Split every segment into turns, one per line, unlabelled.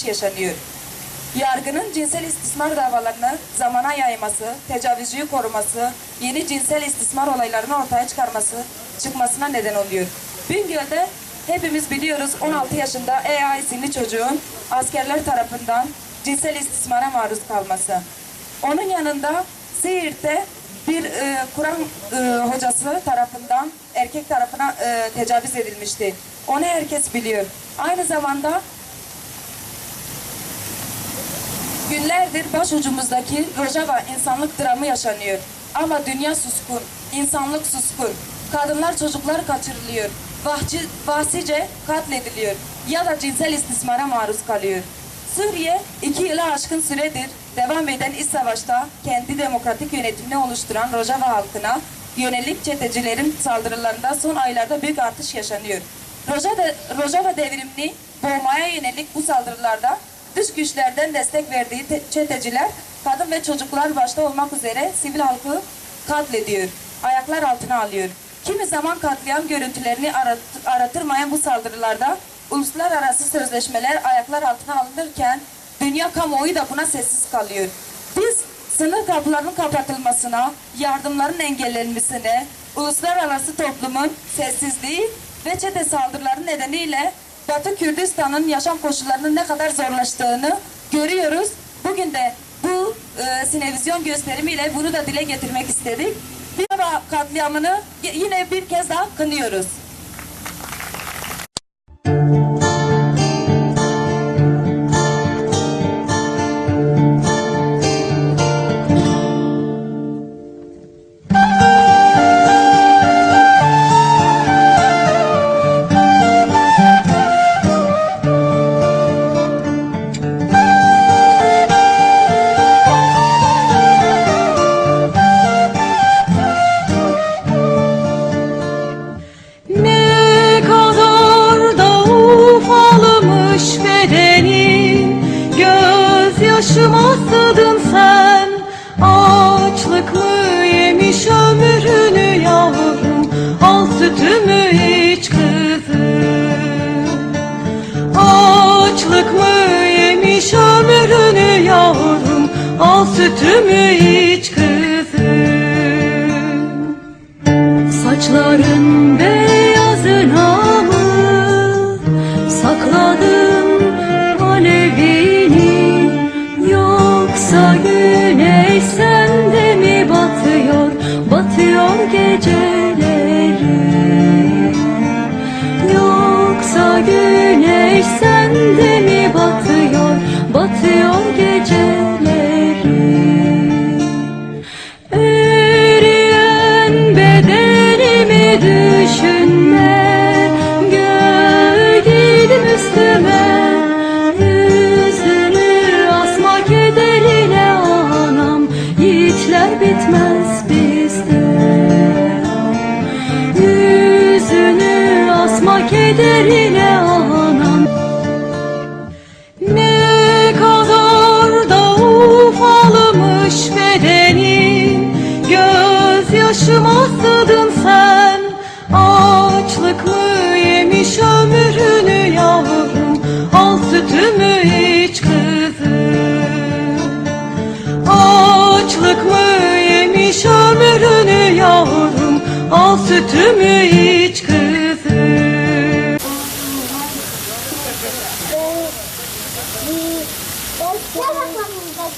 artış yaşanıyor. Yargının cinsel istismar davalarını zamana yayması, tecavüzcüyü koruması, yeni cinsel istismar olaylarını ortaya çıkarması, çıkmasına neden oluyor. Bingöl'de hepimiz biliyoruz 16 yaşında EA isimli çocuğun askerler tarafından cinsel istismara maruz kalması. Onun yanında Siirt'te bir e, Kur'an e, hocası tarafından erkek tarafına e, tecavüz edilmişti. Onu herkes biliyor. Aynı zamanda Günlerdir başucumuzdaki Rojava insanlık dramı yaşanıyor. Ama dünya suskun, insanlık suskun. Kadınlar çocuklar kaçırılıyor. Vahçı, vahsice katlediliyor ya da cinsel istismara maruz kalıyor. Suriye iki yıla aşkın süredir devam eden iç savaşta kendi demokratik yönetimini oluşturan Rojava halkına yönelik çetecilerin saldırılarında son aylarda büyük artış yaşanıyor. Rojava, Rojava devrimini boğmaya yönelik bu saldırılarda dış güçlerden destek verdiği te- çeteciler kadın ve çocuklar başta olmak üzere sivil halkı katlediyor, ayaklar altına alıyor. Kimi zaman katliam görüntülerini arat- aratırmayan bu saldırılarda uluslararası sözleşmeler ayaklar altına alınırken dünya kamuoyu da buna sessiz kalıyor. Biz sınır kapılarının kapatılmasına, yardımların engellenmesine, uluslararası toplumun sessizliği ve çete saldırıları nedeniyle Batı Kürdistan'ın yaşam koşullarının ne kadar zorlaştığını görüyoruz. Bugün de bu e, sinevizyon gösterimiyle bunu da dile getirmek istedik. Bir katliamını yine bir kez daha kınıyoruz.
Yemiş ömrünü yavrum Al sütümü iç kızım. Açlık mı yemiş ömrünü yavrum Al sütümü iç kızım. Saçların batıyor geceleri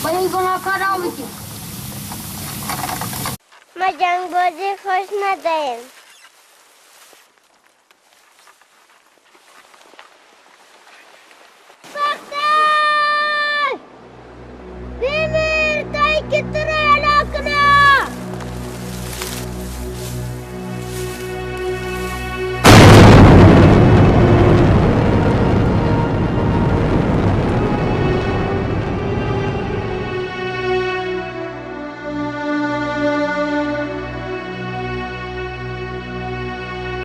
Balik ko na karawit yun.
Majang bozi hoş nadayım.